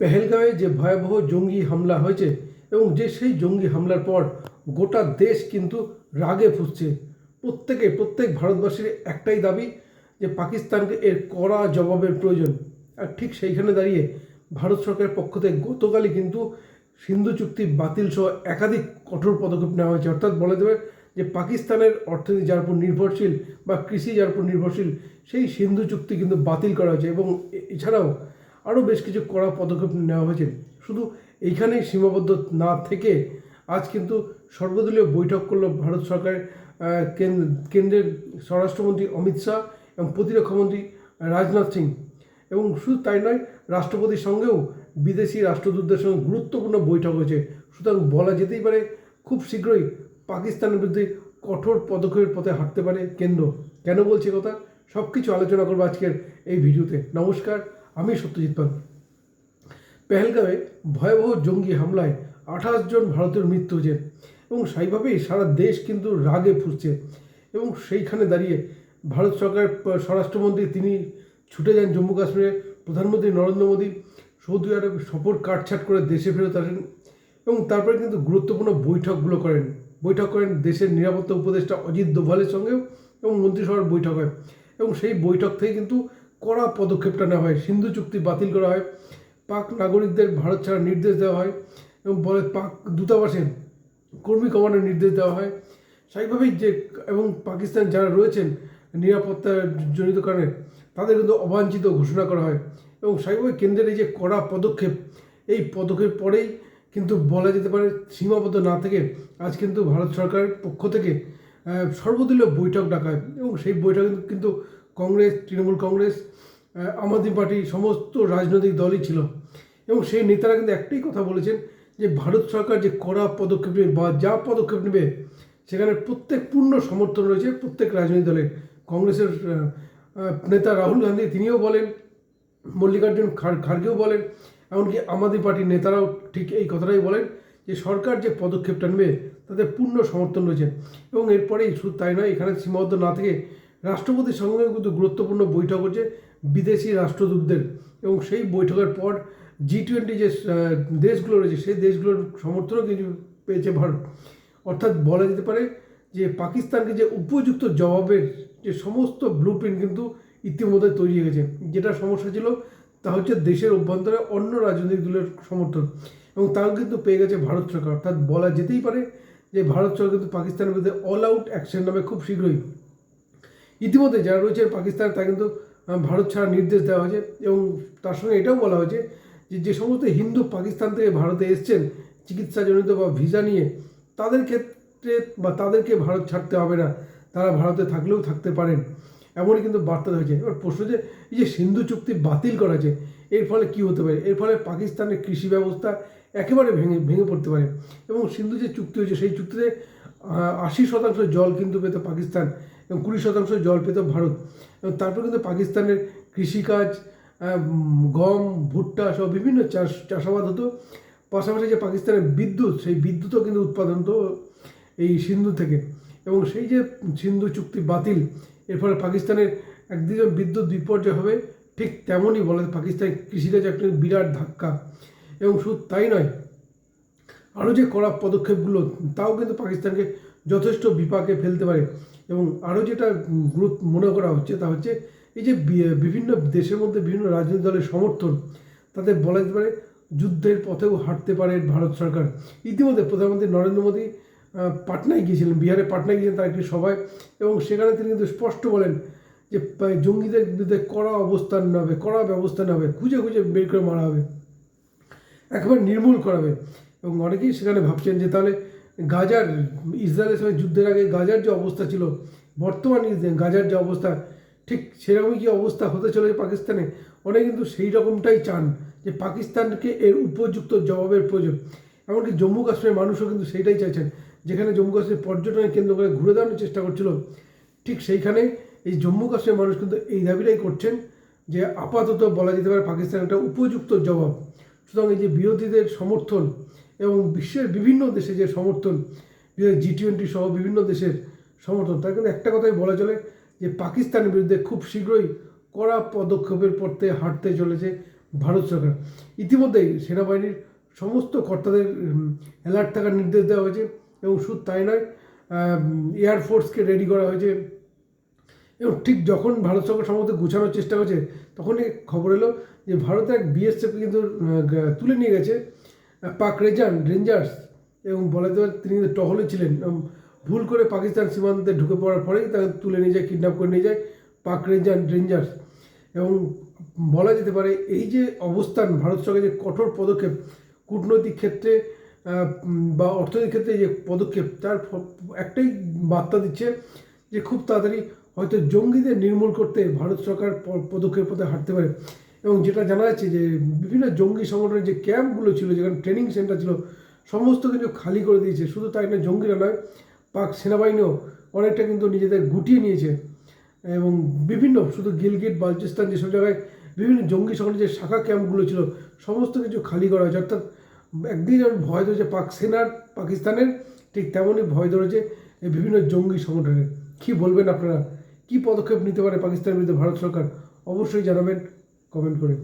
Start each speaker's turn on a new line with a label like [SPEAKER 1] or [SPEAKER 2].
[SPEAKER 1] পেহেলগাঁওয়ে যে ভয়াবহ জঙ্গি হামলা হয়েছে এবং যে সেই জঙ্গি হামলার পর গোটা দেশ কিন্তু রাগে ফুসছে। প্রত্যেকে, প্রত্যেক ভারতবাসীর একটাই দাবি যে পাকিস্তানকে এর কড়া জবাবের প্রয়োজন। আর ঠিক সেইখানে দাঁড়িয়ে ভারত সরকারের পক্ষ থেকে গতকালই কিন্তু সিন্ধু চুক্তি বাতিল সহ একাধিক কঠোর পদক্ষেপ নেওয়া হয়েছে। অর্থাৎ বলা যাবে যে পাকিস্তানের অর্থনীতি যার উপর নির্ভরশীল বা কৃষি যার উপর নির্ভরশীল, সেই সিন্ধু চুক্তি কিন্তু বাতিল করা হয়েছে এবং এছাড়াও আরও বেশ কিছু কড়া পদক্ষেপ নেওয়া হয়েছে। শুধু এইখানেই সীমাবদ্ধ না থেকে আজ কিন্তু সর্বদলীয় বৈঠক করল ভারত সরকারের কেন্দ্রের স্বরাষ্ট্রমন্ত্রী অমিত শাহ এবং প্রতিরক্ষামন্ত্রী রাজনাথ সিং। এবং শুধু তাই নয়, রাষ্ট্রপতির সঙ্গেও বিদেশি রাষ্ট্রদূতদের সঙ্গে গুরুত্বপূর্ণ বৈঠক হয়েছে। সুতরাং বলা যেতেই পারে, খুব শীঘ্রই পাকিস্তানের বিরুদ্ধে কঠোর পদক্ষেপের পথে হাঁটতে পারে কেন্দ্র। কেন বলছি কথা? সব কিছু আলোচনা করব আজকের এই ভিডিওতে। নমস্কার আমি সত্যজিৎ পাল। পেহেলগাঁওয়ে ভয়াবহ জঙ্গি হামলায় আঠাশ জন ভারতের মৃত্যু হয়েছে এবং সেইভাবেই সারা দেশ কিন্তু রাগে ফুসছে এবং সেইখানে দাঁড়িয়ে ভারত সরকারের স্বরাষ্ট্রমন্ত্রী তিনি ছুটে যান জম্মু কাশ্মীরে। প্রধানমন্ত্রী নরেন্দ্র মোদী সৌদি আরব সফর কাটছাট করে দেশে ফেরত আসেন এবং তারপরে কিন্তু গুরুত্বপূর্ণ বৈঠকগুলো করেন। বৈঠক করেন দেশের নিরাপত্তা উপদেষ্টা অজিত দোভালের সঙ্গেও এবং মন্ত্রিসভার বৈঠক হয়। এবং সেই বৈঠক থেকে কিন্তু কড়া পদক্ষেপটা নেওয়া হয়। সিন্ধু চুক্তি বাতিল করা হয়। পাক নাগরিকদের ভারত ছাড়ার নির্দেশ দেওয়া হয় এবং বলে পাক দূতাবাসে কর্মী কমানোর নির্দেশ দেওয়া হয়। স্বাভাবিকভাবেই যে এবং পাকিস্তান যারা রয়েছেন নিরাপত্তা জনিত কারণে তাদের কিন্তু অবাঞ্ছিত ঘোষণা করা হয় এবং স্বাভাবিক কেন্দ্রের এই যে কড়া পদক্ষেপ, এই পদক্ষেপ পরেই কিন্তু বলা যেতে পারে সীমাবদ্ধ না থেকে আজ কিন্তু ভারত সরকারের পক্ষ থেকে সর্বদলীয় বৈঠক ডাকা হয় এবং সেই বৈঠকে কিন্তু কংগ্রেস, তৃণমূল কংগ্রেস আম আদমি পার্টি, সমস্ত রাজনৈতিক দলই ছিল। এবং সেই নেতারা কিন্তু একটাই কথা বলেছেন যে, ভারত সরকার যে কড়া পদক্ষেপ নেবে বা যা পদক্ষেপ নেবে, সেখানে প্রত্যেক পূর্ণ সমর্থন রয়েছে প্রত্যেক রাজনৈতিক দলের। কংগ্রেসের নেতা রাহুল গান্ধী, তিনিও বলেন, মল্লিকার্জুন খার- খার্গেও বলেন, এমনকি আম আদমি পার্টির নেতারাও ঠিক এই কথাটাই বলেন যে, সরকার যে পদক্ষেপটা নেবে তাদের পূর্ণ সমর্থন রয়েছে। এবং এরপরেই শুধু তাই নয়, এখানে সীমাবদ্ধ না থেকে রাষ্ট্রপতির সঙ্গেও কিন্তু গুরুত্বপূর্ণ বৈঠক হচ্ছে বিদেশি রাষ্ট্রদূতদের। এবং সেই বৈঠকের পর জি টোয়েন্টি যে দেশগুলো রয়েছে, সেই দেশগুলোর সমর্থনও কিছু পেয়েছে ভারত। অর্থাৎ বলা যেতে পারে যে পাকিস্তানকে যে উপযুক্ত জবাবের যে সমস্ত ব্লু প্রিন্ট কিন্তু ইতিমধ্যে তৈরি হয়ে গেছে। যেটা সমস্যা ছিল, তা হচ্ছে দেশের অভ্যন্তরে অন্য রাজনৈতিক দলের সমর্থন। এবং তাও কিন্তু পেয়ে গেছে ভারত সরকার। অর্থাৎ বলা যেতেই পারে যে ভারত সরকার কিন্তু পাকিস্তানের বিরুদ্ধে অল আউট অ্যাকশন নামে খুব শীঘ্রই ইতিমধ্যে যারা রয়েছে পাকিস্তান, তা কিন্তু ভারত ছাড়া নির্দেশ দেওয়া হয়েছে এবং তার সঙ্গে এটাও বলা হয়েছে যে যে সমস্ত হিন্দু পাকিস্তান থেকে ভারতে এসছেন, চিকিৎসাজনিত বা ভিসা নিয়ে, তাদের ক্ষেত্রে বা তাদেরকে ভারত ছাড়তে হবে না। তারা ভারতে থাকলেও থাকতে পারেন। এমনই কিন্তু বার্তা হয়েছে এবার প্রশ্ন যে এই যে সিন্ধু চুক্তি বাতিল করা হয়েছে, এর ফলে কি হতে পারে? এর ফলে পাকিস্তানের কৃষি ব্যবস্থা একেবারে ভেঙে ভেঙে পড়তে পারে। এবং সিন্ধু যে চুক্তি হয়েছে, সেই চুক্তিতে আশি শতাংশ জল কিন্তু পেত পাকিস্তান। এবং কুড়ি শতাংশ জল পেত ভারত। এবং তারপর কিন্তু পাকিস্তানের কৃষিকাজ গম, ভুট্টা সহ বিভিন্ন চাষ, চাষাবাদ হতো। পাশাপাশি যে পাকিস্তানের বিদ্যুৎ, সেই বিদ্যুৎও কিন্তু উৎপাদন হতো এই সিন্ধু থেকে। এবং সেই যে সিন্ধু চুক্তি বাতিল, এর ফলে পাকিস্তানের একদিকে বিদ্যুৎ বিপর্যয় হবে, ঠিক তেমনই বলে পাকিস্তানের কৃষিকাজ একটা বিরাট ধাক্কা। এবং শুধু তাই নয়, আরও যে কড়া পদক্ষেপগুলো, তাও কিন্তু পাকিস্তানকে যথেষ্ট বিপাকে ফেলতে পারে। এবং আরও যেটা গুরুত্ব মনে করা হচ্ছে তা হচ্ছে, এই যে বিভিন্ন দেশের মধ্যে বিভিন্ন রাজনৈতিক দলের সমর্থন তাদের বলা যেতে পারে যুদ্ধের পথেও হাঁটতে পারে ভারত সরকার। ইতিমধ্যে প্রধানমন্ত্রী নরেন্দ্র মোদী পাটনায় গিয়েছিলেন, বিহারে পাটনায় গিয়েছিলেন তার একটি সভায়, এবং সেখানে তিনি কিন্তু স্পষ্ট বলেন যে জঙ্গিদের বিরুদ্ধে কড়া অবস্থান হবে, কড়া ব্যবস্থা নেওয়া হবে, খুঁজে খুঁজে বের করে মারা হবে, একেবারে নির্মূল করাবে এবং অনেকেই সেখানে ভাবছেন যে তাহলে গাজার, ইসরায়েলের সঙ্গে যুদ্ধের আগে গাজার যে অবস্থা ছিল, বর্তমান গাজার যে অবস্থা, ঠিক সেরকমই কি অবস্থা হতে চলেছে পাকিস্তানে? অনেকে কিন্তু সেই রকমটাই চান যে পাকিস্তানকে এর উপযুক্ত জবাবের প্রয়োজন। এমনকি জম্মু কাশ্মীরের মানুষও কিন্তু সেইটাই চাইছেন। যেখানে জম্মু কাশ্মীর পর্যটনের কেন্দ্র করে ঘুরে দাঁড়ানোর চেষ্টা করছিল, ঠিক সেইখানে এই জম্মু কাশ্মীরের মানুষ কিন্তু এই দাবিটাই করছেন যে আপাতত বলা যেতে পারে পাকিস্তান একটা উপযুক্ত জবাব। সুতরাং এই যে বিরোধীদের সমর্থন এবং বিশ্বের বিভিন্ন দেশে যে সমর্থন জি টোয়েন্টি সহ বিভিন্ন দেশের সমর্থন, তার কিন্তু একটা কথাই বলা চলে যে পাকিস্তানের বিরুদ্ধে খুব শীঘ্রই কড়া পদক্ষেপের পথে হাঁটতে চলেছে ভারত সরকার। ইতিমধ্যেই সেনাবাহিনীর সমস্ত কর্তাদের অ্যালার্ট থাকার নির্দেশ দেওয়া হয়েছে এবং শুধু তাই নয় এয়ারফোর্সকে রেডি করা হয়েছে। এবং ঠিক যখন ভারত সরকার সম্ভবত গুছানোর চেষ্টা করছে, তখনই খবর এলো যে ভারত এক বিএসএফ কিন্তু তুলে নিয়ে গেছে। পাক রেজান রেঞ্জার্স এবং বলা যেতে তিনি টহলে ছিলেন ভুল করে পাকিস্তান সীমান্তে ঢুকে পড়ার পরেই তাকে তুলে নিয়ে যায় কিডন্যাপ করে নিয়ে যায় পাক রেজান রেঞ্জার্স। এবং বলা যেতে পারে এই যে অবস্থান, ভারত সরকারের যে কঠোর পদক্ষেপ, কূটনৈতিক ক্ষেত্রে বা অর্থনৈতিক ক্ষেত্রে যে পদক্ষেপ, তার একটাই বার্তা দিচ্ছে যে খুব তাড়াতাড়ি হয়তো জঙ্গিদের নির্মূল করতে ভারত সরকার পদক্ষেপ পথে হাঁটতে পারে। এবং যেটা জানা যাচ্ছে যে বিভিন্ন জঙ্গি সংগঠনের যে ক্যাম্পগুলো ছিল, যেখানে ট্রেনিং সেন্টার ছিল, সমস্ত কিছু খালি করে দিয়েছে। শুধু তাই না, জঙ্গিরা নয়, পাক সেনাবাহিনীও অনেকটা কিন্তু নিজেদের গুটিয়ে নিয়েছে। এবং বিভিন্ন, শুধু গিলগিট বালচিস্তান যেসব জায়গায় বিভিন্ন জঙ্গি সংগঠনের যে শাখা ক্যাম্পগুলো ছিল, সমস্ত কিছু খালি করা হয়েছে। অর্থাৎ একদিন যেমন ভয় ধরেছে পাক সেনার, পাকিস্তানের, ঠিক তেমনই ভয় ধরেছে বিভিন্ন জঙ্গি সংগঠনের। কী বলবেন আপনারা? কী পদক্ষেপ নিতে পারে পাকিস্তানের বিরুদ্ধে ভারত সরকার? অবশ্যই জানাবেন। কমেন্ট করে